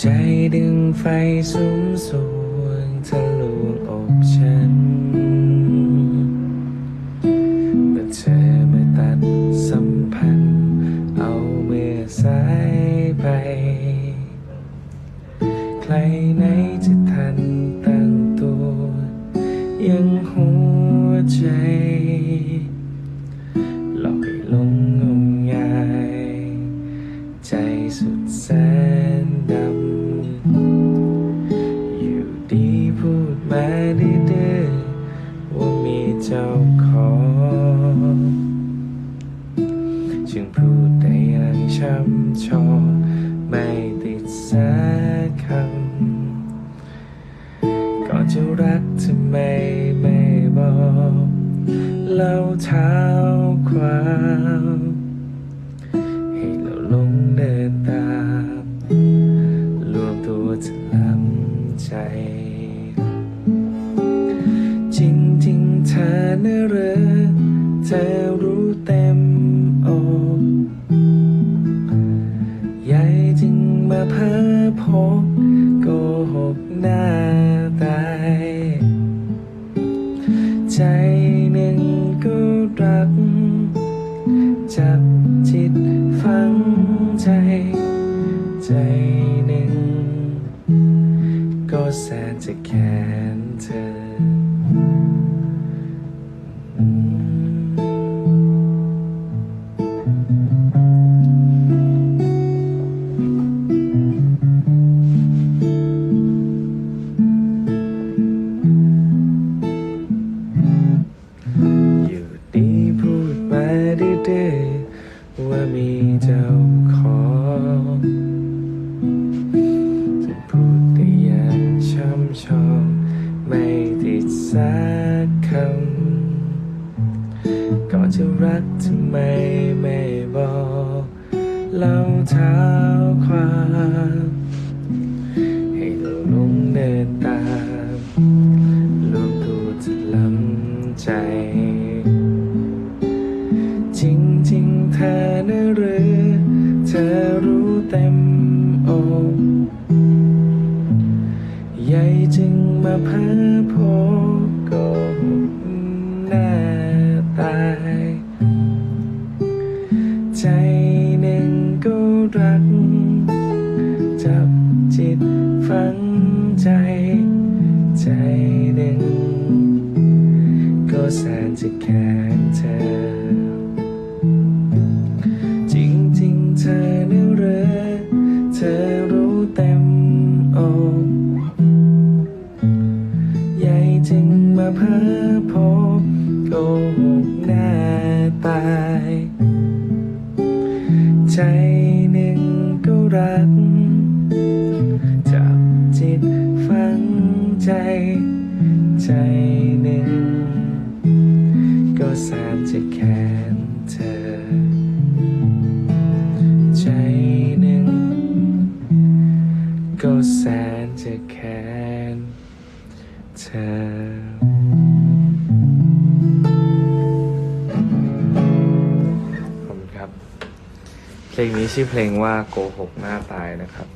ใจดึงไฟสุมสวงทะลวงอกฉันเมื่อเธอมาตัดสัมพันธ์ เอาเมื่อสายไป ใครไหนจะทันตั้งตัว ยังหัวใจ จึงพูดได้อย่างช้ำชองไม่ติดสักคำก่อนจะรักทำไมไม่บอกเล่าเท้าความให้เราลงเดินตามรวมตัวจะลำใจ จริงๆเธอเนื้อเรือเธอ พ้อพกโกหกหน้าตายใจหนึ่งก็รัก จับจิตฝังใจ ใจหนึ่ง ก็แสนจะแค้นเธอ ดื้อๆว่ามีเจ้าของจะพูดได้อย่างช้ำชองไม่ติดสักคำก่อนจะรักทำไมไม่บอกเล่าเท้าความ เธอเนื้อหรือ เธอรู้เต็มอกใหญ่จึงมาเพ้อพบกหกหน้าตาย ใจหนึ่งก็รัก จับจิตฝังใจ ใจหนึ่ง ก็แสนจะแค้นเธอ อใหญ่จึงมาเพ้อพบโกหกหน้าตาย ใจหนึ่งก็รัก จับจิตฝังใจ ใจหนึ่ง ก็แสนจะแค้นเธอ ก็แสนจะแค้นเธอขอบคุณครับเพลงนี้ชื่อเพลงว่าโกหกหน้าตายนะครับ